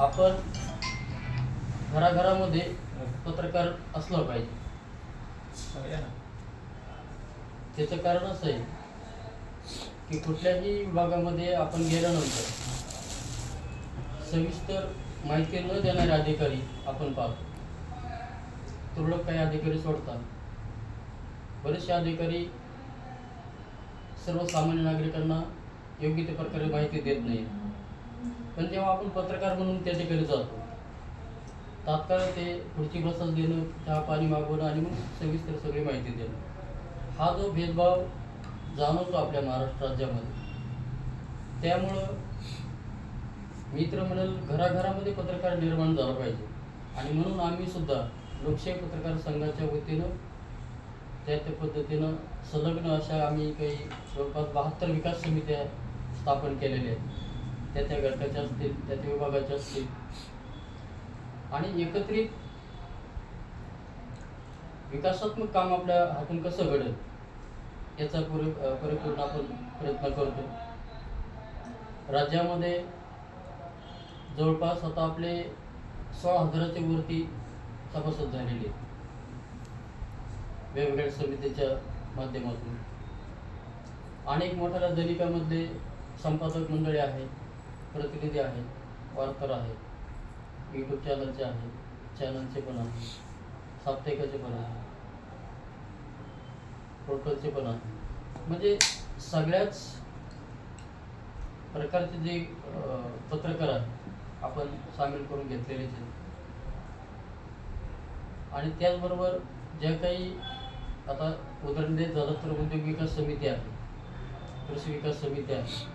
आपण घराघरामध्ये पत्रकार असलं पाहिजे. त्याचं कारण असं आहे की कुठल्याही विभागामध्ये आपण गेल्यानंतर सविस्तर माहिती न देणारे अधिकारी आपण पाहतो. तुरळक काही अधिकारी सोडतात. बरेचसे अधिकारी सर्वसामान्य नागरिकांना योग्य त्या प्रकारे माहिती देत नाही पण जेव्हा आपण पत्रकार म्हणून त्याच्याकडे जातो तात्काळ ते पुढची बसच देणं चहा पाणी मागवणं आणि मग सविस्तर सगळी माहिती देणं. हा जो भेदभाव जाणवतो आपल्या महाराष्ट्र राज्यामध्ये त्यामुळं मित्र म्हणेल घराघरामध्ये पत्रकार निर्माण झाला पाहिजे. आणि म्हणून आम्ही सुद्धा लोकशाही पत्रकार संघाच्या वतीनं त्या त्या पद्धतीनं संलग्न अशा आम्ही काही जवळपास बहात्तर विकास समित्या स्थापन केलेल्या आहेत. त्या त्या घटकाच्या असतील त्या त्या विभागाच्या असतील. आणि एकत्रित विकासात्मक काम आपल्या हातून कसं घडेल याचा पुरे परिपूर्ण आपण प्रयत्न करतो. राज्यामध्ये जवळपास आता आपले सोळा हजाराच्या वरती सभासद झालेले वेगवेगळ्या समितीच्या माध्यमातून. अनेक मोठ्या दैनिकामधले संपादक मंडळी आहेत. प्रतिनिधी आहेत वार्ताहर आहेत यूट्यूब चॅनलचे आहेत चॅनलचे पण आहे साप्ताहिकाचे पण आहे पोर्टलचे पण आहे. म्हणजे सगळ्याच प्रकारचे जे पत्रकार आहेत आपण सामील करून घेतलेलेच आहेत. आणि त्याचबरोबर ज्या काही आता उदाहरण देत झालं तर उद्योग विकास समिती आहे कृषी विकास समिती आहे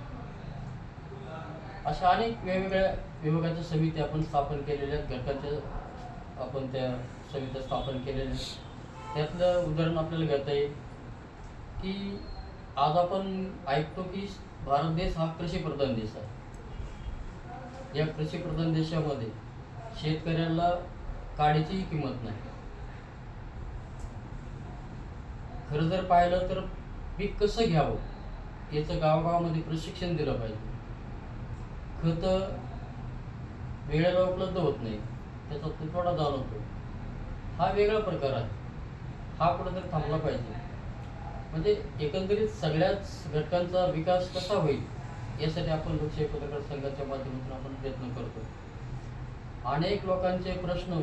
अशा अनेक वेगवेगळ्या विभागाच्या समिती आपण स्थापन केलेल्या आहेत. घटकाच्या आपण त्या समित्या स्थापन केलेल्या आहेत. त्यातलं उदाहरण आपल्याला घेता येईल की आज आपण ऐकतो की भारत देश हा कृषीप्रधान देश आहे. या कृषीप्रधान देशामध्ये शेतकऱ्याला काडीचीही किंमत नाही. खरं जर पाहिलं तर पीक कसं घ्यावं याचं गावागावामध्ये प्रशिक्षण दिलं पाहिजे. खतं वेळेला उपलब्ध होत नाही. त्याचा तुटवडा जाणवतो. हा वेगळा प्रकार आहे. हा कुठेतरी थांबला पाहिजे. म्हणजे एकंदरीत सगळ्याच घटकांचा विकास कसा होईल यासाठी आपण लोकशाही पत्रकार संघाच्या माध्यमातून आपण प्रयत्न करतो. अनेक लोकांचे प्रश्न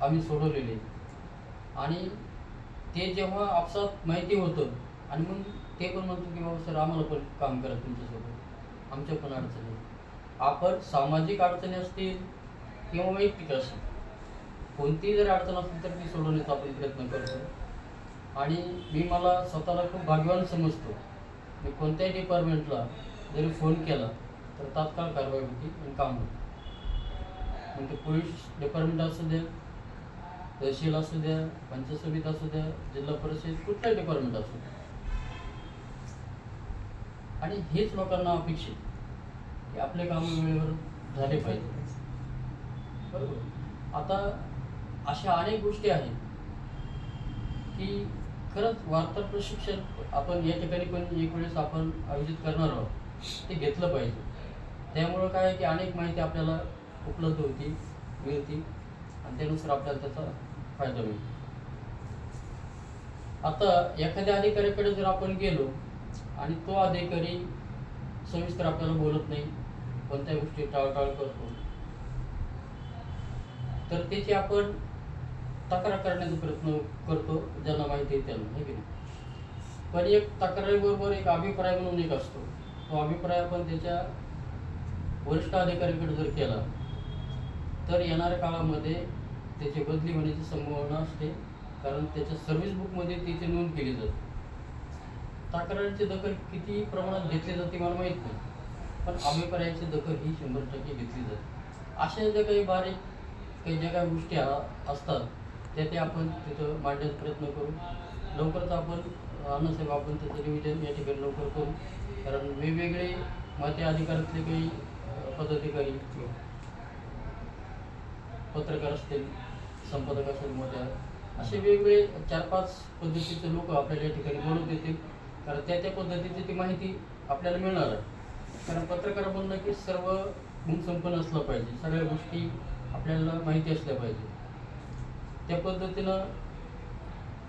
आम्ही सोडवलेले. आणि ते जेव्हा आपसात माहिती होतं आणि मग ते पण म्हणतो की बाबा सर आम्हाला पण काम करा तुमच्यासोबत. आमच्या पण अडचणी आपण सामाजिक अडचणी असतील किंवा वैयक्तिक असतील कोणतीही जर अडचण असेल तर ती सोडवण्याचा आपण प्रयत्न करतो. आणि मी मला स्वतःला खूप भाग्यवान समजतो. मी कोणत्याही डिपार्टमेंटला जरी फोन केला तर तात्काळ कारवाई होती आणि काम होतं. म्हणजे पोलीस डिपार्टमेंट असू द्या तहसील असू द्या पंचायत समिती असू द्या जिल्हा परिषद कुठलाही डिपार्टमेंट असू द्या. आणि हेच लोकांना अपेक्षित. की आपले काम वेळेवर झाले पाहिजे. बरोबर? आता अशा अनेक गोष्टी आहेत की खरंच वार्ता प्रशिक्षण आपण या ठिकाणी पण एक वेळेस आपण आयोजित करणार आहोत. ते घेतलं पाहिजे. त्यामुळं काय आहे की अनेक माहिती आपल्याला उपलब्ध होती मिळती आणि त्यानुसार आपल्याला त्याचा फायदा होईल. आता एखाद्या अधिकाऱ्याकडे जर आपण गेलो आणि तो अधिकारी सविस्तर आपल्याला बोलत नाही कोणत्या गोष्टी टाळटाळ करतो. तर त्याची आपण तक्रार करण्याचा प्रयत्न करतो ज्यांना माहिती आहे त्यांना की नाही? पण एक तक्रारीबरोबर एक अभिप्राय म्हणून एक असतो. तो अभिप्राय आपण त्याच्या वरिष्ठ अधिकाऱ्याकडे जर केला तर येणाऱ्या काळामध्ये त्याची बदली होण्याची संभावना असते कारण त्याच्या सर्व्हिस बुकमध्ये त्याची नोंद केली जाते. तक्रारीची दखल किती प्रमाणात घेतली जाते मला माहीत नाही. पण अभिप्रायाची दखल ही शंभर टक्के घेतली जाते. अशा ज्या काही बारीक काही ज्या काही गोष्टी असतात त्या ते आपण तिथं मांडण्याचा प्रयत्न करू. लवकरच आपण अन्नसाहेब आपण त्याचं रिव्हिजन या ठिकाणी लवकर करू. कारण वेगवेगळे माती अधिकारातले काही पदाधिकारी पत्रकार असतील संपादक असतील मोठ्या असे वेगवेगळे चार पाच पद्धतीचे लोक आपल्याला या ठिकाणी बोलून देतील. कारण त्या त्या पद्धतीची ती माहिती आपल्याला मिळणार आहे. कारण पत्रकार म्हणलं की सर्व गुणसंपन्न असलं पाहिजे सगळ्या गोष्टी आपल्याला माहिती असल्या पाहिजे त्या पद्धतीनं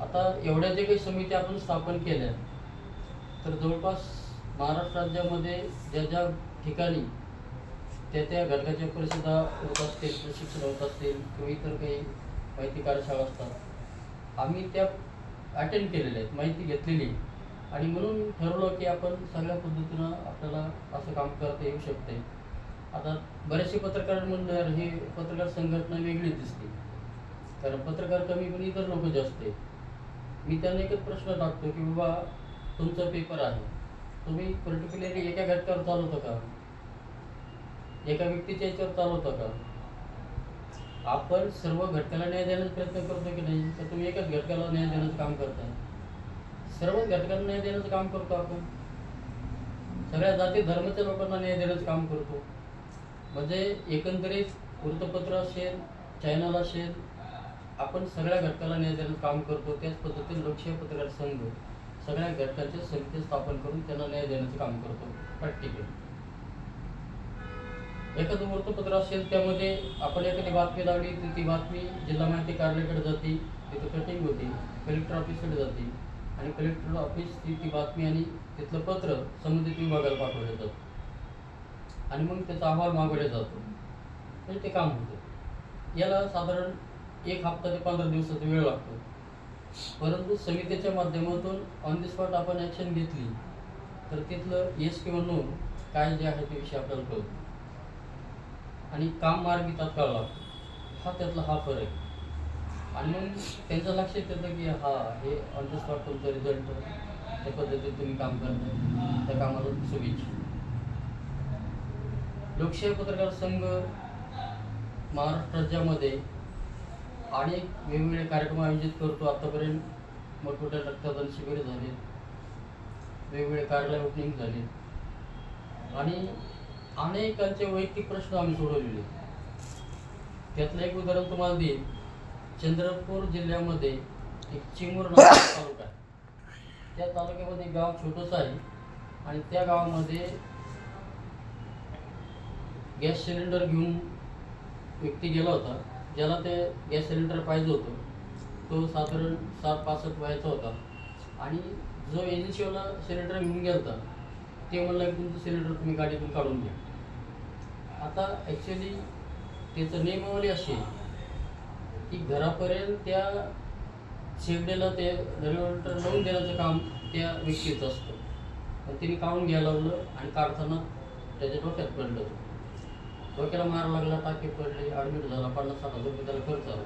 आता एवढ्या जे काही समिती आपण स्थापन केल्या तर जवळपास महाराष्ट्र राज्यामध्ये ज्या ज्या ठिकाणी त्या त्या घटकाच्या परिषदा होत असतील प्रशिक्षण होत असतील किंवा इतर काही माहिती कार्यशाळा असतात आम्ही त्या अटेंड केलेल्या आहेत माहिती घेतलेली आहे. आणि म्हणून ठरवलं की आपण सगळ्या पद्धतीनं आपल्याला असं काम करता येऊ शकते. आता बरेचसे पत्रकार म्हणणार हे पत्रकार संघटना वेगळी दिसते. कारण पत्रकार कमी पण इतर लोक जास्त आहे मी त्यांना एकच प्रश्न टाकतो की बाबा तुमचा पेपर आहे. तुम्ही पर्टिक्युलरली एका घटकावर चालवता का? एका व्यक्तीच्या याच्यावर चालवता का? आपण सर्व घटकाला न्याय देण्याचा प्रयत्न करतो की नाही? तर तुम्ही एकाच घटकाला न्याय देण्याचं काम करताय. सर्वच घटकांना न्याय देण्याचं काम करतो आपण. सगळ्या जाती धर्माच्या लोकांना न्याय देण्याचं काम करतो. म्हणजे एकंदरीत वृत्तपत्र असेल चॅनल असेल आपण सगळ्या घटकाला न्याय देण्याचं काम करतो. त्याच पद्धतीने लोकशाही पत्रकार संघ सगळ्या घटकांच्या समिती स्थापन करून त्यांना न्याय देण्याचं काम करतो. प्रॅक्टिकल एखादं वृत्तपत्र असेल त्यामध्ये आपण एखादी बातमी लावली तर ती बातमी जिल्हा माहिती कार्यालयाकडे जाते तिथं कटिंग होते कलेक्टर ऑफिसकडे जाते. आणि कलेक्टर ऑफिस ती ती बातमी आणि तिथलं पत्र संबंधित विभागाला पाठवलं जातं. आणि मग त्याचा अहवाल मागवला जातो. म्हणजे ते काम होतं. याला साधारण एक हप्ता ते पंधरा दिवसाचा वेळ लागतो. परंतु समितीच्या माध्यमातून ऑन दी स्पॉट आपण ॲक्शन घेतली तर तिथलं येस किंवा नो काय जे आहे ते विषय आपल्याला कळतो. आणि काम मार्गी तात्काळ लागतो. हा त्यातला हा फरक आहे. आणि मग त्यांचं लक्षात येतं की हा हे ऑन द स्पॉट तुमचा रिझल्ट त्या पद्धतीत तुम्ही काम करताय. त्या कामाला शुभेच्छा लोकशाही पत्रकार संघ महाराष्ट्र राज्यामध्ये अनेक वेगवेगळे कार्यक्रम आयोजित करतो. आतापर्यंत मोठमोठ्या रक्तदान शिबिरे झाले वेगवेगळे कार्यालय ओपनिंग झाले आणि अनेकांचे वैयक्तिक प्रश्न आम्ही सोडवलेले त्यातलं एक उदाहरण तुम्हाला देईन. चंद्रपूर जिल्ह्यामध्ये एक चिमूर नावाचा तालुका आहे. त्या तालुक्यामध्ये एक गाव छोटंसं आहे आणि त्या गावामध्ये गॅस सिलेंडर घेऊन व्यक्ती गेला होता. ज्याला ते गॅस सिलेंडर पाहिजे होतं. तो साधारण सात पासष्ट वयाचा होता. आणि जो एजन्सीवाला सिलेंडर घेऊन गेला होता ते म्हणलं की तुमचं सिलेंडर तुम्ही गाडीतून काढून घ्या. आता ॲक्च्युली त्याचं नियमावली अशी आहे. की घरापर्यंत त्या शेगडीला ते रेग्युलेटर लावून देण्याचं काम त्या व्यक्तीचं असतं. पण तिने काढून घ्यायला लावलं आणि काढताना त्याच्या डोक्यात पडलं. डोक्याला मार लागला टाके पडले ॲडमिट झाला पन्नास साठ हजार रुपये त्याला खर्च आला.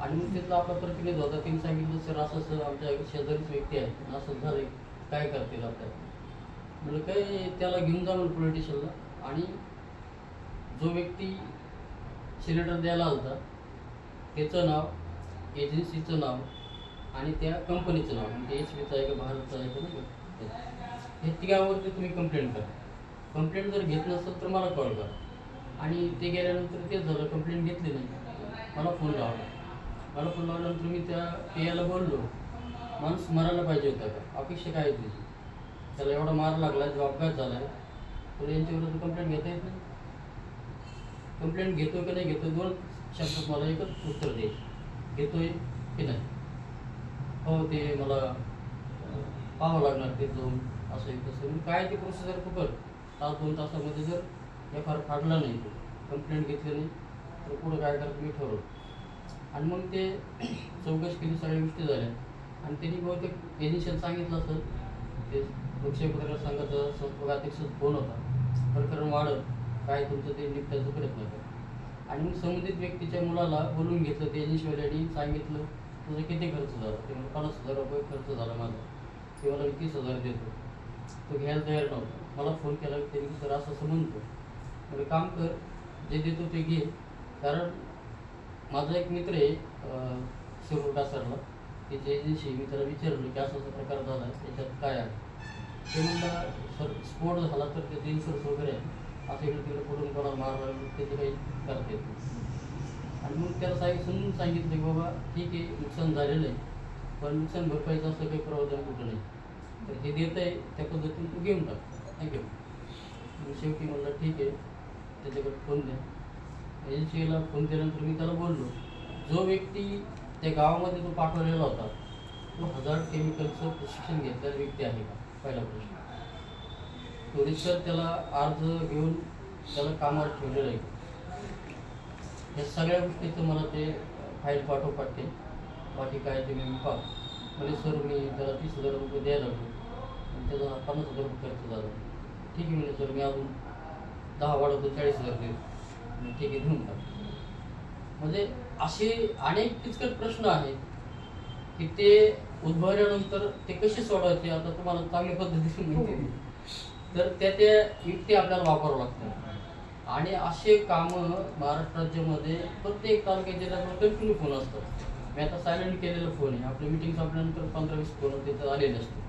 आणि मग तिथला आपला प्रतिनिधी होता तिने सांगितलं सर असं असं आमच्या शेजारीच व्यक्ती आहे. असं झालं काय करतील आपल्याला म्हटलं काय त्याला घेऊन जा म्हणून पोलीस स्टेशनला आणि जो व्यक्ती सिलेंडर द्यायला होता त्याचं नाव एजन्सीचं नाव आणि त्या कंपनीचं नाव म्हणजे एच पीचं आहे का भारतचं आहे का नाही हे. तिघावरती तुम्ही कंप्लेंट करा. कंप्लेंट जर घेत नसेल तर मला कॉल करा. आणि ते गेल्यानंतर तेच झालं कंप्लेंट घेतली नाही. मला फोन लावला. मला फोन लावल्यानंतर मी त्या पेयाला बोललो माणूस मरायला पाहिजे होता का? अपेक्षा काय होती त्याला एवढा मार लागला जो अपघात झाला आहे तर यांच्याविरुद्ध कंप्लेंट घेता येत नाही? कंप्लेंट घेतो की नाही घेतो दोन शब्द मला एकच उत्तर दे. घेतोय की नाही? हो ते मला पाहावं लागणार ते जाऊन असं एक तसं काय ते प्रोसेसर पकड तास दोन तासामध्ये जर एफ आर फाडला नाही कंप्लेंट घेतली नाही तर पुढं काय करायचं मी ठरवलं आणि मग ते चौकशी केली सगळ्या गोष्टी झाल्या. आणि त्यांनी बहुतेक एनिशियल सांगितलं असं. ते लोकशाही पत्रकार संघाचा अध्यक्ष फोन होता? प्रकरण वाढत काय तुमचं ते निपटायचा प्रयत्न करा आणि मग संबंधित व्यक्तीच्या मुलाला बोलून घेतलं ते एजन्सीवाल्याने सांगितलं तुझा किती खर्च झाला? ते म्हणजे पन्नास हजार रुपये खर्च झाला माझा. ते मला मी तीस हजार देतो. तो घ्यायला तयार नव्हता. मला फोन केला त्यांनी सर असं असं म्हणतो. म्हणजे काम कर जे देतो ते घे. कारण माझा एक मित्र आहे अं, सरला की जे एजन्सी मी त्याला विचारलं की असं असा प्रकार झाला आहे त्याच्यात काय आहे? ते म्हणलं सर स्फोट झाला तर त्याचे इन्शुरन्स वगैरे आहे. असं इकडे तिकडे पडून कोणाला मारला त्याचे काही करता येत नाही आणि मग त्याला सांग समजून सांगितलं की बाबा ठीक आहे नुकसान झालेलं आहे पण नुकसान भरपाईचं असं काही प्रावधान कुठं नाही. तर हे देत आहे त्या पद्धतीने तू घेऊन टाक थँक्यू मग शेवटी म्हणलं ठीक आहे त्याच्याकडे फोन द्या. एजन्सीला फोन केल्यानंतर मी त्याला बोललो जो व्यक्ती त्या गावामध्ये तो पाठवलेला होता तो हजार केमिकलचं प्रशिक्षण घेतलेला व्यक्ती आहे का पहिला प्रश्न. तो त्याला अर्ज घेऊन त्याला कामावर ठेवलेलं आहे. या सगळ्या गोष्टीचं मला ते फाईल पाठोपाठ ते बाकी काय ते मी पाहतो म्हणजे सर मी त्याला तीस हजार रुपये द्यायला लागलो. आणि त्याचा पन्नास हजार रुपये खर्च झाला. ठीक आहे म्हणजे सर मी अजून दहा वाढवतो चाळीस हजार देऊ. मी ठीक आहे घेऊन टाक म्हणजे असे अनेक किचकट प्रश्न आहेत की ते उद्भवल्यानंतर ते कसे सोडवायचे आता तुम्हाला चांगल्या पद्धतीने माहिती तर त्या त्या युक्ती आपल्याला वापरावं लागतात आणि असे कामं महाराष्ट्र राज्यामध्ये प्रत्येक तालुक्यात जिल्ह्यामध्ये कंटिन्यू फोन असतात. मी आता सायलेंट केलेला फोन आहे. आपली मिटिंग संपल्यानंतर पंधरा वीस फोन तिथं आलेले असते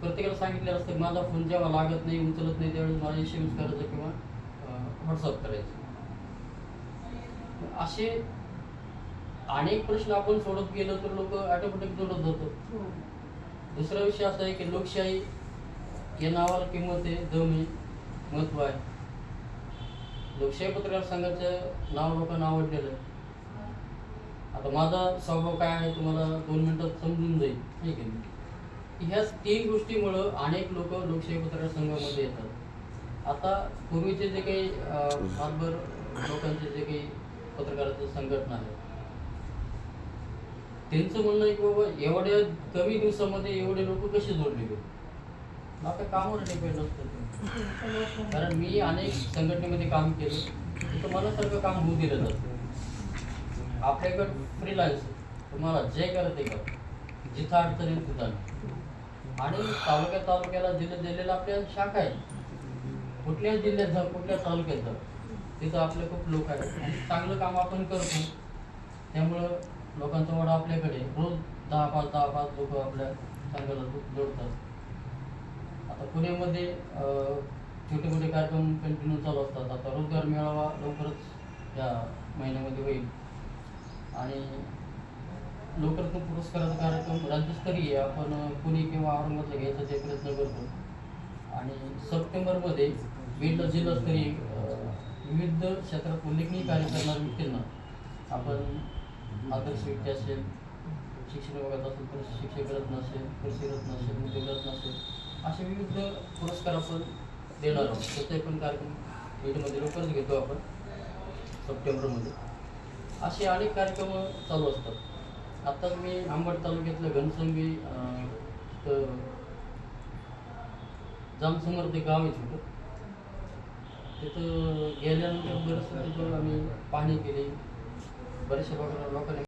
प्रत्येकाला सांगितलेलं असतं माझा फोन जेव्हा लागत नाही उचलत नाही त्यावेळेस मला एस एम एस करायचं किंवा व्हॉट्सअप करायचं. असे अनेक प्रश्न आपण सोडत गेलो तर लोक ऑटोमॅटिक जोडत जातात दुसरा विषय असा आहे की लोकशाही या नावाला किंमत आहे दम महत्त्व आहे. लोकशाही पत्रकार संघाचं नाव लोकांना आवडलेलं आहे आता माझा स्वभाव काय आहे तुम्हाला दोन मिनिटात समजून जाईल. ठीक आहे. ह्या तीन गोष्टीमुळं अनेक लोक लोकशाही पत्रकार संघामध्ये येतात. आता पूर्वीचे जे काही अं, लोकांचे जे काही पत्रकाराचं संघटना आहे. त्यांचं म्हणणं आहे की बाबा एवढ्या कमी दिवसामध्ये एवढे लोक कसे जोडले गेले? आपल्या कामावर डिपेंड असतं. कारण मी अनेक संघटनेमध्ये काम केलं तिथं मनासारखं काम होऊ दिलं जातं. आपल्याकडं फ्रीलान्स तुम्हाला जे करत ते करा. जिथं अडचण तिथं आणा. तालुक्या तालुक्याला जिल्ह्यात जिल्ह्याला आपल्या शाखा आहेत कुठल्याही जिल्ह्यात जा कुठल्या तालुक्यात जा तिथं आपले खूप लोक आहेत. आणि चांगलं काम आपण करतो. त्यामुळं लोकांचा वाडा आपल्याकडे रोज दहा पाच दहा पाच लोक आपल्या संघाला जोडतात. आता पुण्यामध्ये छोटे मोठे कार्यक्रम कंटिन्यू चालू असतात. आता रोजगार मेळावा लवकरच या महिन्यामध्ये होईल. आणि लवकरच तो पुरस्काराचा कार्यक्रम राज्यस्तरीय आपण पुणे किंवा औरंगाबादला घ्यायचा ते प्रयत्न करतो. आणि सप्टेंबरमध्ये बीडला जिल्हास्तरीय विविध क्षेत्रात उल्लेखनीय कार्य करणाऱ्या व्यक्तींना आपण आदर्श व्यक्ती असेल शिक्षण विभागात असेल तर शिक्षक रत्न असेल कृषी रत्न असेल उद्योगरत्न असेल असे विविध पुरस्कार आपण देणार आहोत. त्याचे पण कार्यक्रम बीडमध्ये लवकरच घेतो आपण सप्टेंबरमध्ये. असे अनेक कार्यक्रम चालू असतात. आत्ताच मी आंबड तालुक्यातलं घनसंगी तिथं तर जामसमोर ते गाव आहे छोटं तिथं गेल्यानंतर बरंचसं तिथं आम्ही पाहणी केली. बऱ्याचशा लोकांना लोकांनी